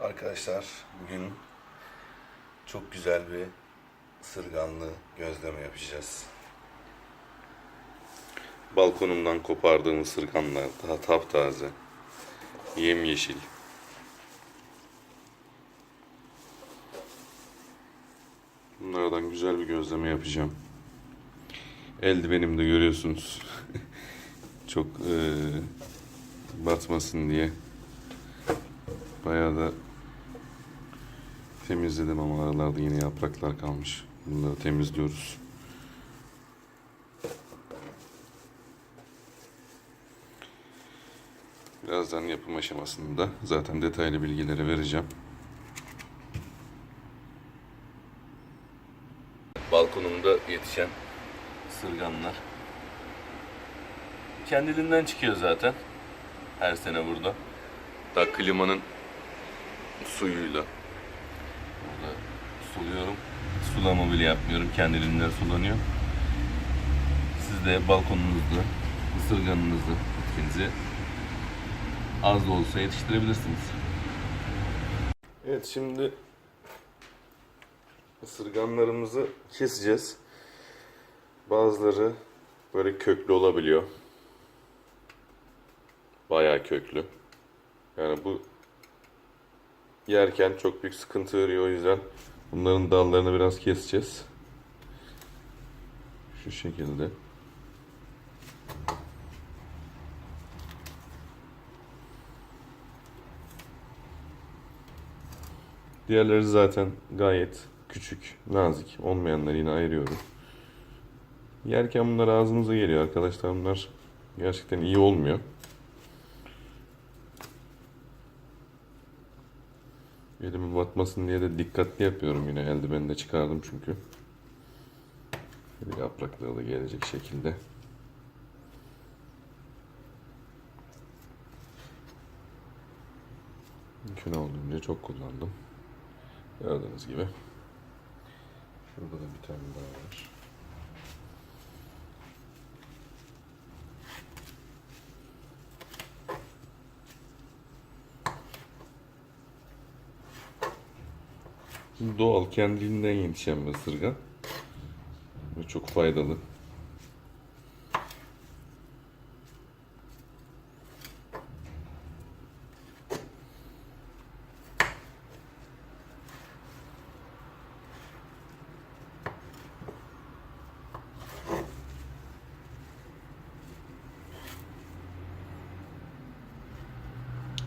Arkadaşlar bugün çok güzel bir ısırganlı gözleme yapacağız. Balkonumdan kopardığım ısırganlar daha taptaze, yemyeşil. Bunlardan güzel bir gözleme yapacağım. Eldivenimde görüyorsunuz. çok eee, batmasın diye. Bayağı da temizledim ama aralarda yine yapraklar kalmış. Bunları temizliyoruz. Birazdan yapım aşamasında zaten detaylı bilgileri vereceğim. Balkonumda yetişen sırganlar. Kendiliğinden çıkıyor zaten. Her sene burada. Da klimanın suyuyla. Suluyorum. Sulama bile yapmıyorum. Kendiliğinden sulanıyor. Siz de balkonunuzda ısırganınızı, bitkinizi az da olsa yetiştirebilirsiniz. Evet şimdi ısırganlarımızı keseceğiz. Bazıları böyle köklü olabiliyor. Bayağı köklü. Yani bu yerken çok büyük sıkıntı veriyor o yüzden bunların dallarını biraz keseceğiz. Şu şekilde. Diğerleri zaten gayet küçük, nazik. Olmayanları yine ayırıyorum. Yerken bunlar ağzımıza geliyor arkadaşlar. Bunlar gerçekten iyi olmuyor. Elimi batmasın diye de dikkatli yapıyorum yine. Eldiveni de çıkardım çünkü. Bir yaprakları da gelecek şekilde. Mümkün olduğunca çok kullandım. Gördüğünüz gibi. Şurada da bir tane daha var. Doğal kendiliğinden yetişen bir ısırgan. Ve çok faydalı.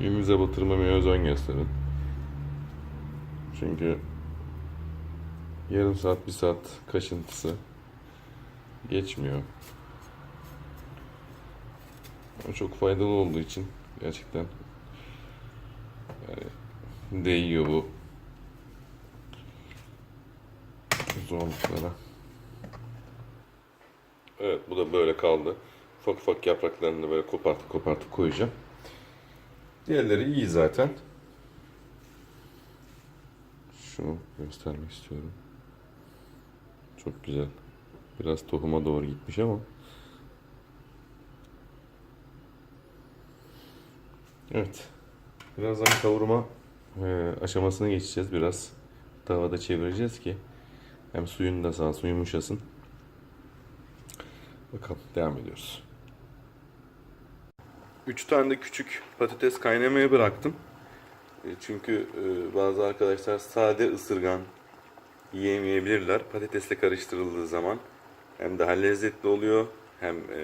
Elinize batırmamaya özen gösterin. Çünkü yarım saat, bir saat kaşıntısı geçmiyor. Ama çok faydalı olduğu için gerçekten yani değiyor bu zorluklara. Evet bu da böyle kaldı. Ufak ufak yapraklarını da böyle kopartıp kopartıp koyacağım. Diğerleri iyi zaten. Şunu göstermek istiyorum. Çok güzel. Biraz tohuma doğru gitmiş ama. Evet. Birazdan kavurma e, aşamasına geçeceğiz. Biraz tavada çevireceğiz ki hem suyun da sağ yumuşasın. Bakalım devam ediyoruz. 3 tane de küçük patates kaynamaya bıraktım. E, Çünkü e, bazı arkadaşlar sade ısırgan yiyemeyebilirler. Patatesle karıştırıldığı zaman hem daha lezzetli oluyor hem e,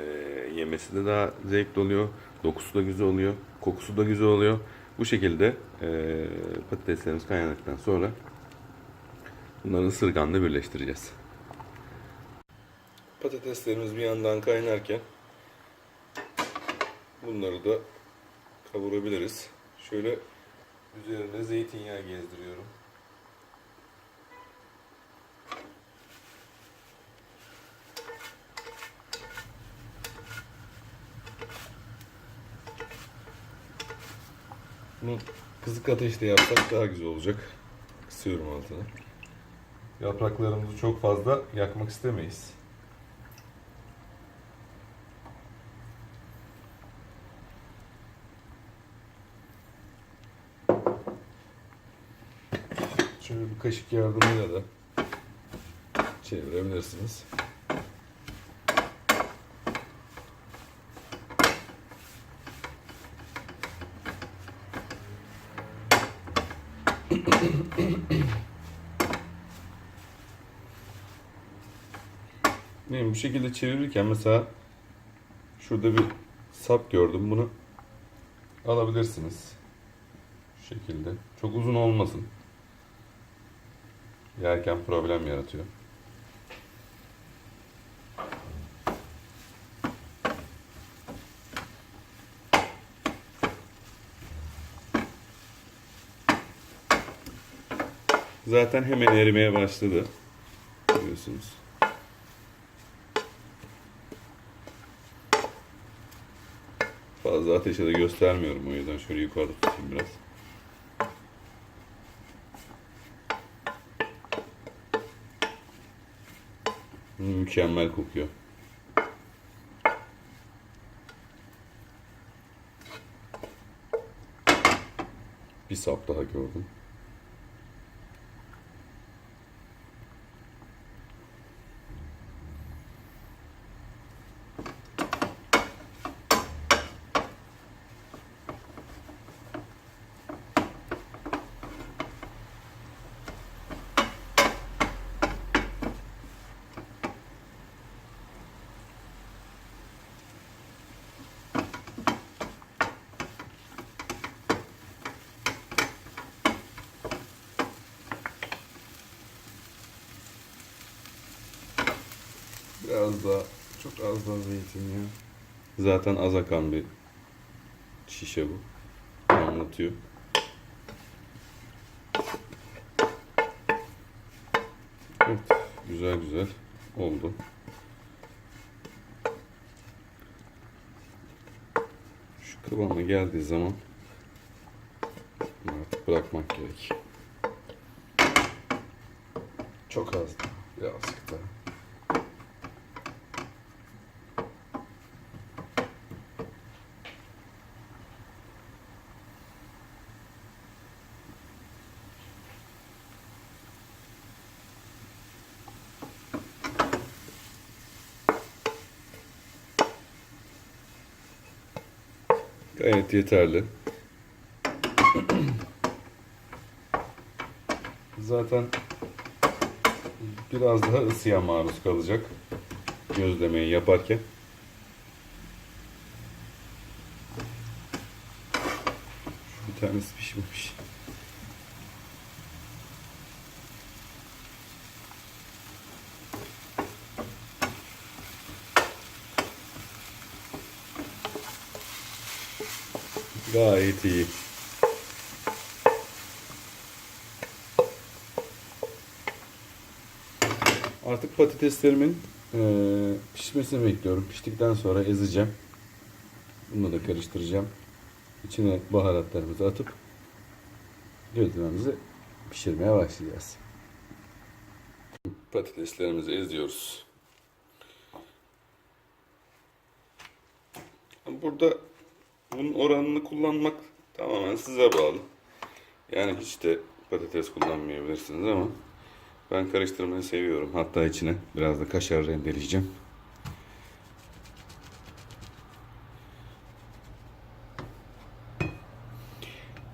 yemesi de daha zevkli oluyor. Dokusu da güzel oluyor. Kokusu da güzel oluyor. Bu şekilde e, patateslerimiz kaynadıktan sonra bunları ısırganla birleştireceğiz. Patateslerimiz bir yandan kaynarken bunları da kavurabiliriz. Şöyle üzerine zeytinyağı gezdiriyorum. Bunu kısık ateşte yapsak daha güzel olacak. Kısıyorum altını. Yapraklarımızı çok fazla yakmak istemeyiz. Şöyle bir kaşık yardımıyla da çevirebilirsiniz. Bu şekilde çevirirken mesela şurada bir sap gördüm. Bunu alabilirsiniz. Şu şekilde. Çok uzun olmasın. Yerken problem yaratıyor. Zaten hemen erimeye başladı. Görüyorsunuz. Fazla ateşe de göstermiyorum o yüzden şöyle yukarıda tutayım biraz. Mükemmel kokuyor. Bir sap daha gördüm. Biraz daha, çok az daha zeytinyağı. Zaten az akan bir şişe bu. Anlatıyor. Evet, güzel güzel oldu. Şu kıvama geldiği zaman artık bırakmak gerek. Çok az, birazcık daha. Gayet yeterli. Zaten biraz daha ısıya maruz kalacak gözlemeyi yaparken. Bir tanesi pişmemiş. Gayet iyi. Artık patateslerimin eee, pişmesini bekliyorum. Piştikten sonra ezeceğim. Bunu da karıştıracağım. İçine baharatlarımızı atıp gözlememizi pişirmeye başlayacağız. Patateslerimizi eziyoruz. Burada bunun oranını kullanmak tamamen size bağlı. Yani hiç de patates kullanmayabilirsiniz ama ben karıştırmayı seviyorum. Hatta içine biraz da kaşar rendeleyeceğim.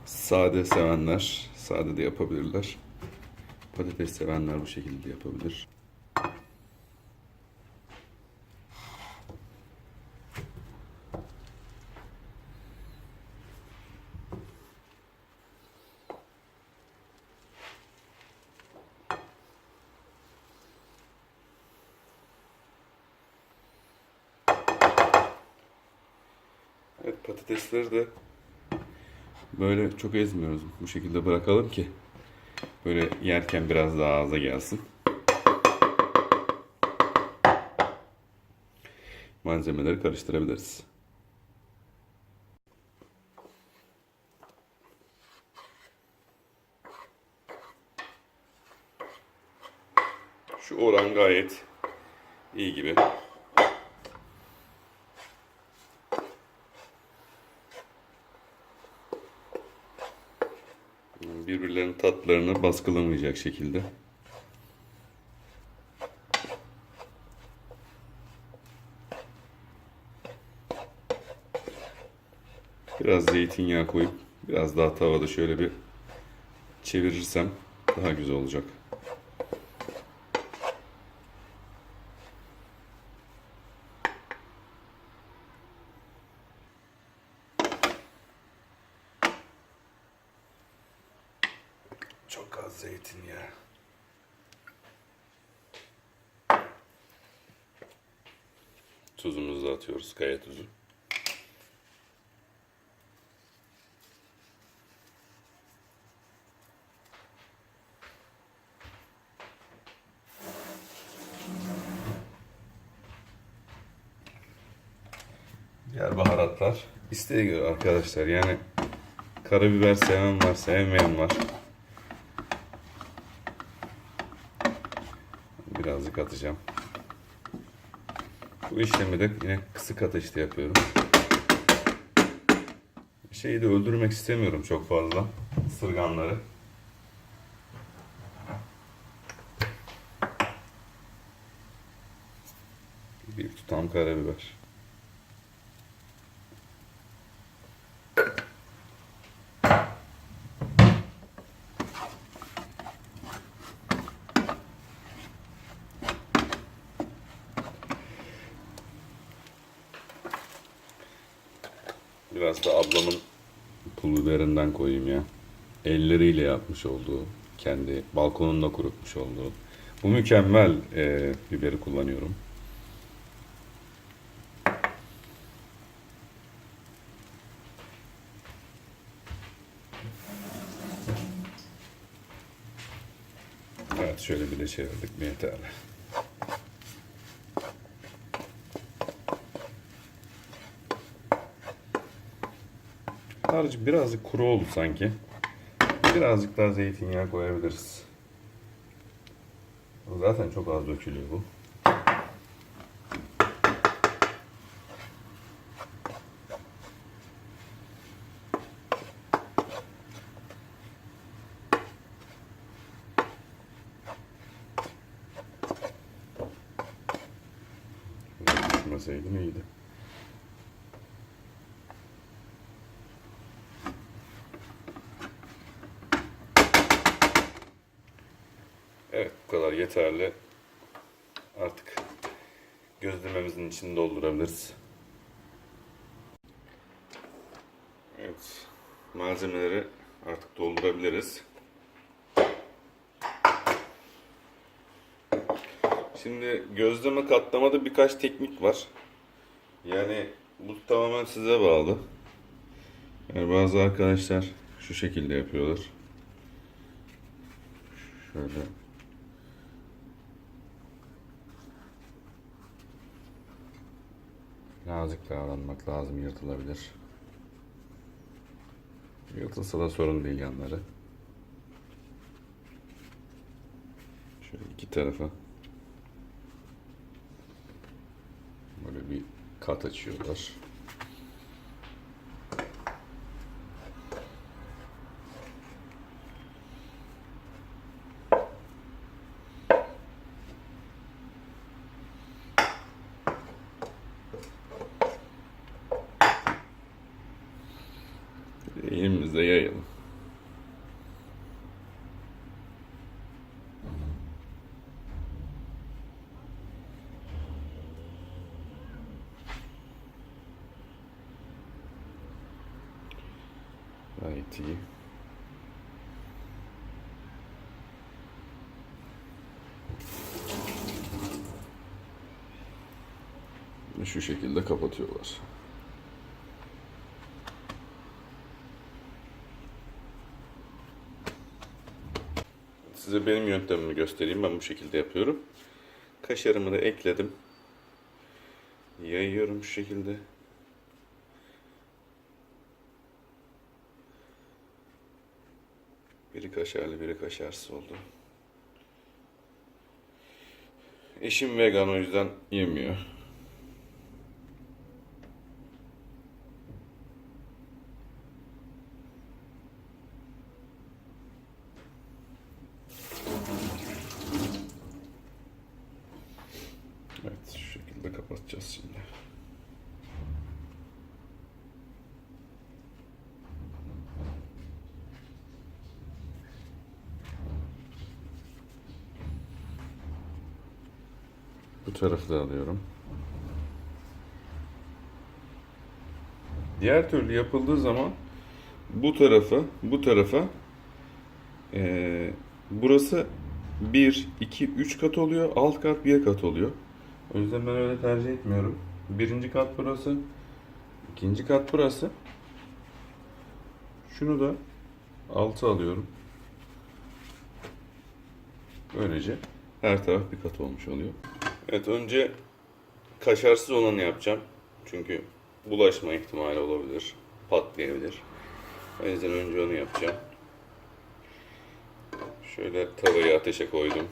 Sade sevenler sade de yapabilirler. Patates sevenler bu şekilde yapabilir. Evet patatesleri de böyle çok ezmiyoruz. Bu şekilde bırakalım ki böyle yerken biraz daha ağza gelsin. Malzemeleri karıştırabiliriz. Şu oran gayet iyi gibi. Birbirlerinin tatlarını baskılamayacak şekilde. Biraz zeytinyağı koyup biraz daha tavada şöyle bir çevirirsem daha güzel olacak. Çok az zeytinyağı. Tuzumuzu da atıyoruz, kaya tuzu. Diğer baharatlar isteğe göre arkadaşlar. Yani karabiber seven var, sevmeyen var. Birazcık atacağım. Bu işlemi de yine kısık ateşte yapıyorum. Şeyi de öldürmek istemiyorum çok fazla. Isırganları. Bir tutam karabiber. Biraz da ablamın pul biberinden koyayım ya. Elleriyle yapmış olduğu, kendi balkonunda kurutmuş olduğu. Bu mükemmel e, biberi kullanıyorum. Evet şöyle bir de çevirdik mi yeterli. Harcı birazcık kuru oldu sanki. Birazcık daha zeytinyağı koyabiliriz. Zaten çok az dökülüyor bu. Biraz Düşmeseydim iyiydi. Evet bu kadar yeterli. Artık gözlememizin içini doldurabiliriz. Evet malzemeleri artık doldurabiliriz. Şimdi gözleme katlamada birkaç teknik var. Yani bu tamamen size bağlı. Yani bazı arkadaşlar şu şekilde yapıyorlar. Şöyle Nazik davranmak lazım yırtılabilir. Yırtılsa da sorun değil yanları. Şöyle iki tarafa böyle bir kat açıyorlar. Gayet iyi. Şu şekilde kapatıyorlar. Size benim yöntemimi göstereyim. Ben bu şekilde yapıyorum. Kaşarımı da ekledim. Yayıyorum şu şekilde. Kaşarlı, biri kaşarsız oldu. Eşim vegan o yüzden yemiyor. Tarafı da alıyorum. Diğer türlü yapıldığı zaman bu tarafa, bu tarafa eee, burası 1, 2, 3 kat oluyor. Alt kat 1 kat oluyor. O yüzden ben öyle tercih etmiyorum. Birinci kat burası. ikinci kat burası. Şunu da 6 alıyorum. Böylece her taraf bir kat olmuş oluyor. Evet önce kaşarsız olanı yapacağım. Çünkü bulaşma ihtimali olabilir. Patlayabilir. O yüzden önce onu yapacağım. Şöyle tavayı ateşe koydum.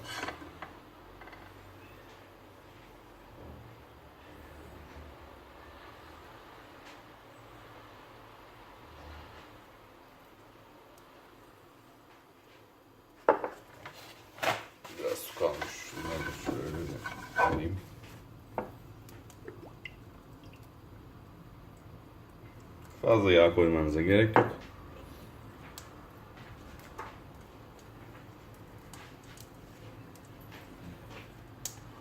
Biraz su kalmış. Şunları da şöyle de alayım. Fazla yağ koymanıza gerek yok.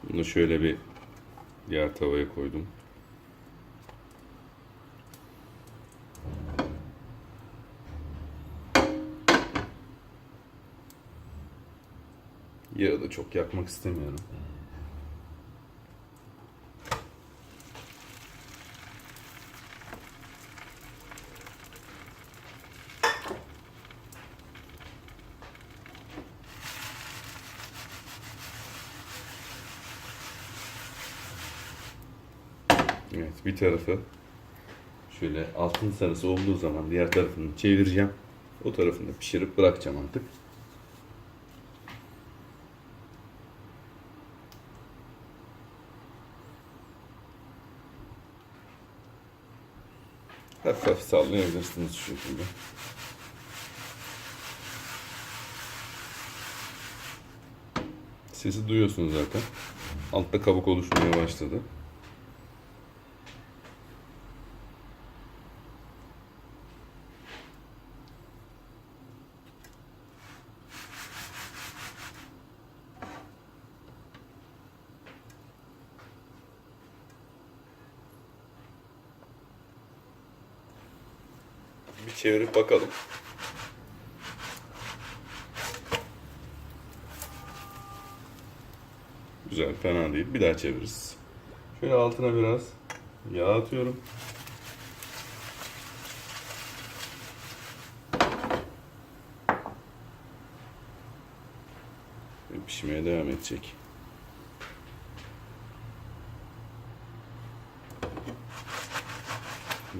Bunu şöyle bir diğer tavaya koydum. Yağı da çok yakmak istemiyorum. Evet bir tarafı şöyle altın sarısı olduğu zaman diğer tarafını çevireceğim. O tarafını da pişirip bırakacağım artık. Hafif hafif sallayabilirsiniz şu şekilde. Sesi duyuyorsunuz zaten. Altta kabuk oluşmaya başladı. Bakalım. Güzel, fena değil. Bir daha çeviririz. Şöyle altına biraz yağ atıyorum. Ve pişmeye devam edecek.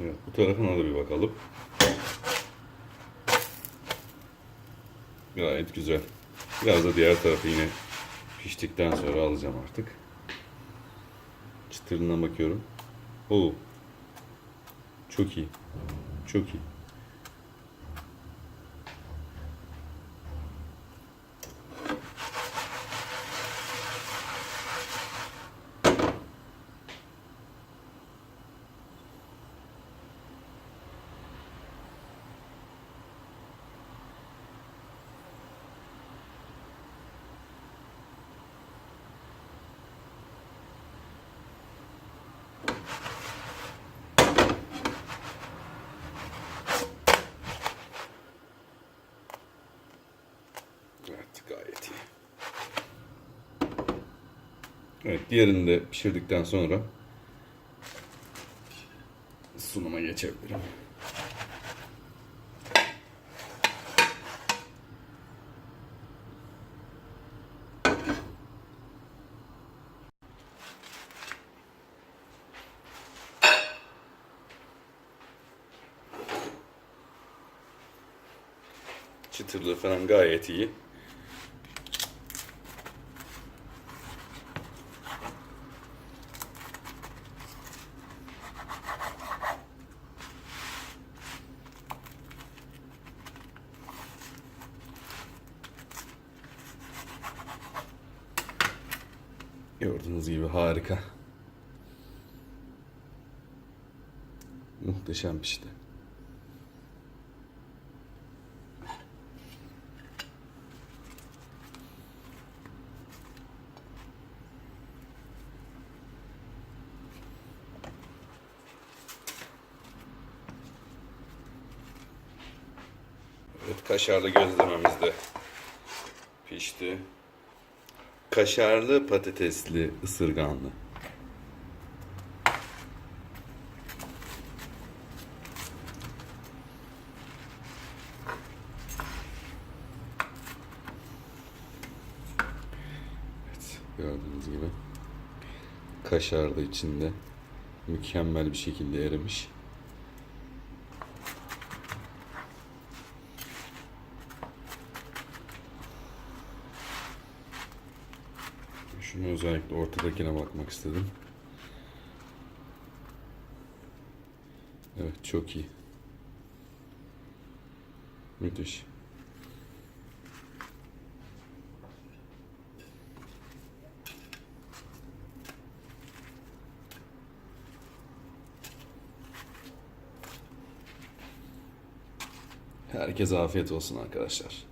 Evet, bu tarafına da bir bakalım. Gayet güzel. Biraz da diğer tarafı yine piştikten sonra alacağım artık. Çıtırına bakıyorum. Oo. Çok iyi. Çok iyi. Evet gayet iyi. Evet diğerini de pişirdikten sonra sunuma geçebilirim. Çıtırlığı falan gayet iyi. muhteşem. Evet, kaşarlı gözlememiz de pişti. Kaşarlı patatesli ısırganlı. Kaşar da içinde mükemmel bir şekilde erimiş. Şunu özellikle ortadakine bakmak istedim. Evet çok iyi. Müthiş. Herkese afiyet olsun arkadaşlar.